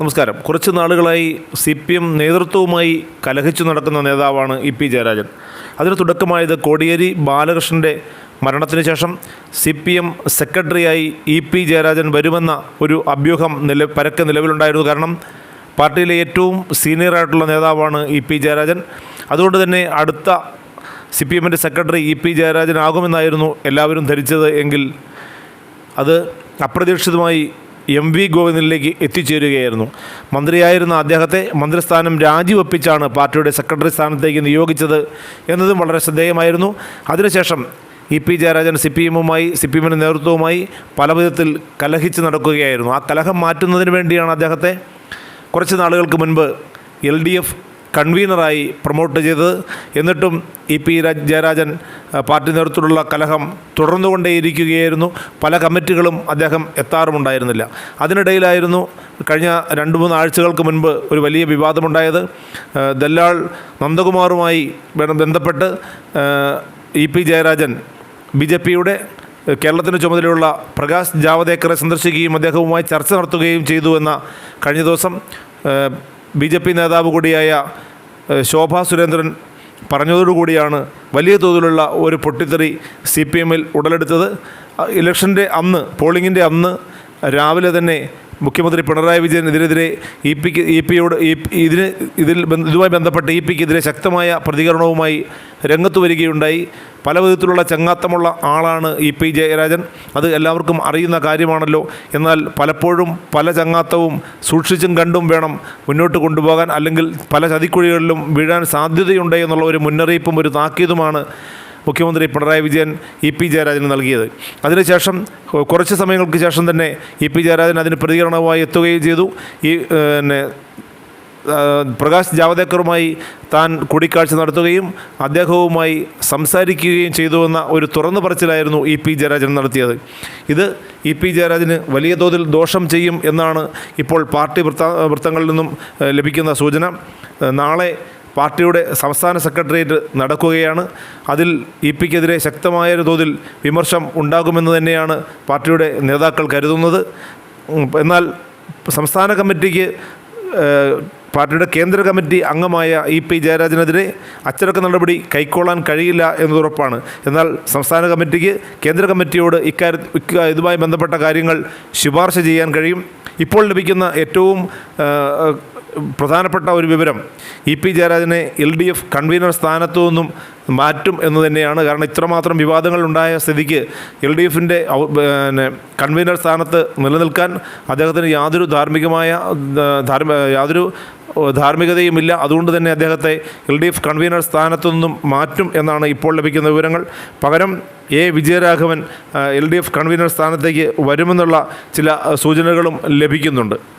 നമസ്കാരം. കുറച്ച് നാളുകളായി സി പി എം നേതൃത്വവുമായി കലഹിച്ചു നടക്കുന്ന നേതാവാണ് ഇ പി ജയരാജൻ. അതിന് തുടക്കമായത് കോടിയേരി ബാലകൃഷ്ണന്റെ മരണത്തിന് ശേഷം സി പി എം സെക്രട്ടറിയായി ഇ പി ജയരാജൻ വരുമെന്ന ഒരു അഭ്യൂഹം നില പരക്കെ നിലവിലുണ്ടായിരുന്നു. കാരണം പാർട്ടിയിലെ ഏറ്റവും സീനിയറായിട്ടുള്ള നേതാവാണ് ഇ പി ജയരാജൻ. അതുകൊണ്ട് തന്നെ അടുത്ത സി പി എമ്മിന്റെ സെക്രട്ടറി ഇ പി ജയരാജൻ ആകുമെന്നായിരുന്നു എല്ലാവരും ധരിച്ചത് എങ്കിൽ അത് അപ്രതീക്ഷിതമായി എം വി ഗോവിന്ദനിലേക്ക് എത്തിച്ചേരുകയായിരുന്നു. മന്ത്രിയായിരുന്ന അദ്ദേഹത്തെ മന്ത്രിസ്ഥാനം രാജിവെപ്പിച്ചാണ് പാർട്ടിയുടെ സെക്രട്ടറി സ്ഥാനത്തേക്ക് നിയോഗിച്ചത് എന്നതും വളരെ ശ്രദ്ധേയമായിരുന്നു. അതിനുശേഷം E P Jayarajan C P എമ്മുമായി C P എമ്മിന്റെ നേതൃത്വവുമായി പല വിധത്തിൽ കലഹിച്ച് നടക്കുകയായിരുന്നു. ആ കലഹം മാറ്റുന്നതിന് വേണ്ടിയാണ് അദ്ദേഹത്തെ കുറച്ച് നാളുകൾക്ക് മുൻപ് എൽ ഡി എഫ് കൺവീനറായി പ്രൊമോട്ട് ചെയ്തത്. എന്നിട്ടും ഇ പി ജയരാജൻ പാർട്ടി നേതൃത്വത്തിലുള്ള കലഹം തുടർന്നുകൊണ്ടേയിരിക്കുകയായിരുന്നു. പല കമ്മിറ്റികളും അദ്ദേഹം എത്താറുമുണ്ടായിരുന്നില്ല. അതിനിടയിലായിരുന്നു കഴിഞ്ഞ രണ്ട് മൂന്ന് ആഴ്ചകൾക്ക് മുൻപ് ഒരു വലിയ വിവാദമുണ്ടായത്. ദല്ലാൾ നന്ദകുമാറുമായി ബന്ധപ്പെട്ട് E P Jayarajan B J പിയുടെ കേരളത്തിന് ചുമതലയുള്ള പ്രകാശ് ജാവദേക്കറെ സന്ദർശിക്കുകയും അദ്ദേഹവുമായി ചർച്ച നടത്തുകയും ചെയ്തു എന്ന കഴിഞ്ഞ ദിവസം ബി ജെ പി നേതാവ് കൂടിയായ ശോഭാ സുരേന്ദ്രൻ പറഞ്ഞതോടുകൂടിയാണ് വലിയ തോതിലുള്ള ഒരു പൊട്ടിത്തെറി സി പി എമ്മിൽ ഉടലെടുത്തത്. ഇലക്ഷന്റെ അന്ന് പോളിങ്ങിന്റെ അന്ന് രാവിലെ തന്നെ മുഖ്യമന്ത്രി പിണറായി വിജയൻ ഇതിനെതിരെ ഇ പിക്ക് ഇ പിയോട് ഇതിന് ഇതിൽ ഇതുമായി ബന്ധപ്പെട്ട് ഇ പിക്കെതിരെ ശക്തമായ പ്രതികരണവുമായി രംഗത്ത് വരികയുണ്ടായി. പല വിധത്തിലുള്ള ചങ്ങാത്തമുള്ള ആളാണ് ഇ പി ജയരാജൻ. അത് എല്ലാവർക്കും അറിയുന്ന കാര്യമാണല്ലോ. എന്നാൽ പലപ്പോഴും പല ചങ്ങാത്തവും സൂക്ഷിച്ചും കണ്ടും വേണം മുന്നോട്ട് കൊണ്ടുപോകാൻ അല്ലെങ്കിൽ പല ചതിക്കുഴികളിലും വീഴാൻ സാധ്യതയുണ്ട് എന്നുള്ള ഒരു മുന്നറിയിപ്പും ഒരു താക്കീതുമാണ് മുഖ്യമന്ത്രി പിണറായി വിജയൻ ഇ പി ജയരാജന് നൽകിയത്. അതിനുശേഷം കുറച്ച് സമയങ്ങൾക്ക് ശേഷം തന്നെ ഇ പി ജയരാജൻ അതിന് പ്രതികരണവുമായി എത്തുകയും ചെയ്തു. ഈ പിന്നെ പ്രകാശ് ജാവദേക്കറുമായി താൻ കൂടിക്കാഴ്ച നടത്തുകയും അദ്ദേഹവുമായി സംസാരിക്കുകയും ചെയ്തുവെന്ന ഒരു തുറന്നു പറച്ചിലായിരുന്നു ഇ പി ജയരാജൻ നടത്തിയത്. ഇത് ഇ പി ജയരാജന് വലിയ തോതിൽ ദോഷം ചെയ്യും എന്നാണ് ഇപ്പോൾ പാർട്ടി വൃത്ത വൃത്തങ്ങളിൽ നിന്നും ലഭിക്കുന്ന സൂചന. നാളെ പാർട്ടിയുടെ സംസ്ഥാന സെക്രട്ടേറിയറ്റ് നടക്കുകയാണ്. അതിൽ ഇ പിക്കെതിരെ ശക്തമായ തോതിൽ വിമർശം ഉണ്ടാകുമെന്ന് തന്നെയാണ് പാർട്ടിയുടെ നേതാക്കൾ കരുതുന്നത്. എന്നാൽ സംസ്ഥാന കമ്മിറ്റിക്ക് പാർട്ടിയുടെ കേന്ദ്ര കമ്മിറ്റി അംഗമായ ഇ പി ജയരാജനെതിരെ അച്ചടക്ക നടപടി കൈക്കൊള്ളാൻ കഴിയില്ല എന്നതുറപ്പാണ്. എന്നാൽ സംസ്ഥാന കമ്മിറ്റിക്ക് കേന്ദ്ര കമ്മിറ്റിയോട് ഇക്കാര്യ ഇതുമായി ബന്ധപ്പെട്ട കാര്യങ്ങൾ ശുപാർശ ചെയ്യാൻ കഴിയും. ഇപ്പോൾ ലഭിക്കുന്ന ഏറ്റവും പ്രധാനപ്പെട്ട ഒരു വിവരം ഇ പി ജയരാജനെ എൽ ഡി എഫ് കൺവീനർ സ്ഥാനത്തു നിന്നും മാറ്റും എന്ന് തന്നെയാണ്. കാരണം ഇത്രമാത്രം വിവാദങ്ങൾ ഉണ്ടായ സ്ഥിതിക്ക് എൽ ഡി എഫിന്റെ പിന്നെ കൺവീനർ സ്ഥാനത്ത് നിലനിൽക്കാൻ അദ്ദേഹത്തിന് യാതൊരു ധാർമ്മികമായ ധാർമ്മ യാതൊരു ധാർമ്മികതയുമില്ല. അതുകൊണ്ട് തന്നെ അദ്ദേഹത്തെ എൽ ഡി എഫ് കൺവീനർ സ്ഥാനത്തു നിന്നും മാറ്റും എന്നാണ് ഇപ്പോൾ ലഭിക്കുന്ന വിവരങ്ങൾ. പകരം A Vijayaraghavan L D F convener സ്ഥാനത്തേക്ക് വരുമെന്നുള്ള ചില സൂചനകളും ലഭിക്കുന്നുണ്ട്.